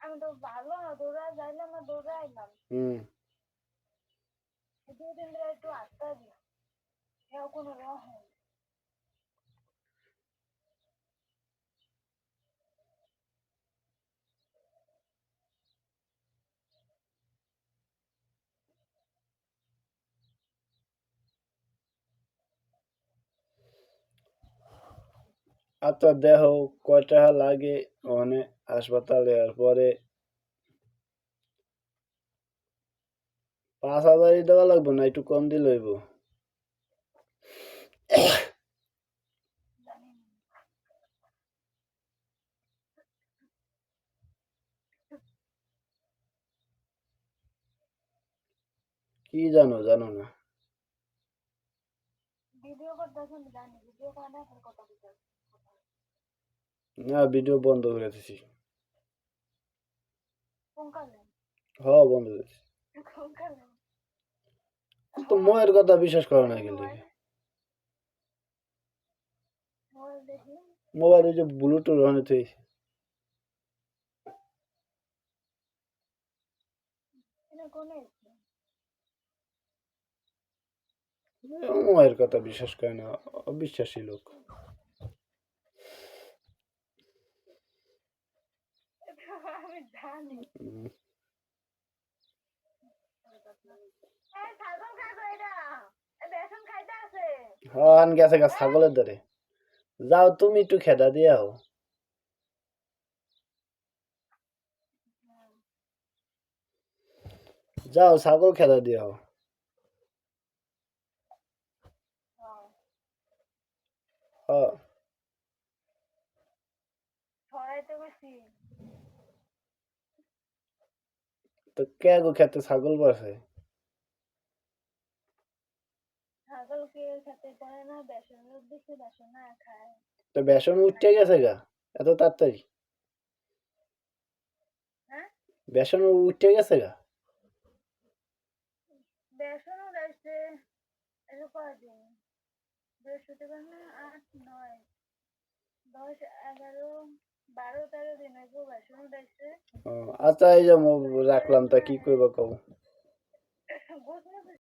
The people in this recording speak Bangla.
আমি তো ভালো না দৌড়া যাইলাম না দৌড়া আইলাম হুম দুদিন ধরে একটু আটটা দিলাম এও কোনো রহ তো দেহ কয় টাকা লাগে ওখানে হাসপাতালে? আর পরে পাঁচ হাজারই দেওয়া লাগবে না? একটু কম দিলে হইব। কি জানো? জানো না। ভিডিও করতেছি আমি জানি। ভিডিও করে না কথা বলতে না ভিডিও বন্ধ করে দিছি। হ বন্ধ করে দিছি। তো ময়ের কথা বিশ্বাস করে না কিন্তু। মোবাইল মোবাইলে যে ব্লুটুথ কোনে আছে মোয়ের কথা বিশ্বাস করে না অবিশ্বাসী লোক আমি জানি হুম। এই ছাগল খাইবো এটা এই বেসন খাইতে আছে হন গেছে গা ছাগলের ধরে যাও তুমি একটু খেদা দিয়ে আও। যাও, ছাগল খেদা দিয়ে হ্যাঁ ছড়াইতে বেশি তো কে গো খেতে? ছাগল বসে ছাগলকে খেতে পারে না বেসনের দিকে বেসন না খায়। তো বেসন উঠতে গেছে গা? এত তাড়াতাড়ি? হ্যাঁ? বেসন উঠতে গেছে গা? বেসনও রয়েছে এটা কয়দিন? বৃহস্পতিবার না আট নয়। দশ এগারো বারো তেরো দিন হইব বেসনও রয়েছে ও, আচ্ছা এই যে রাখলাম তা কি করব কও?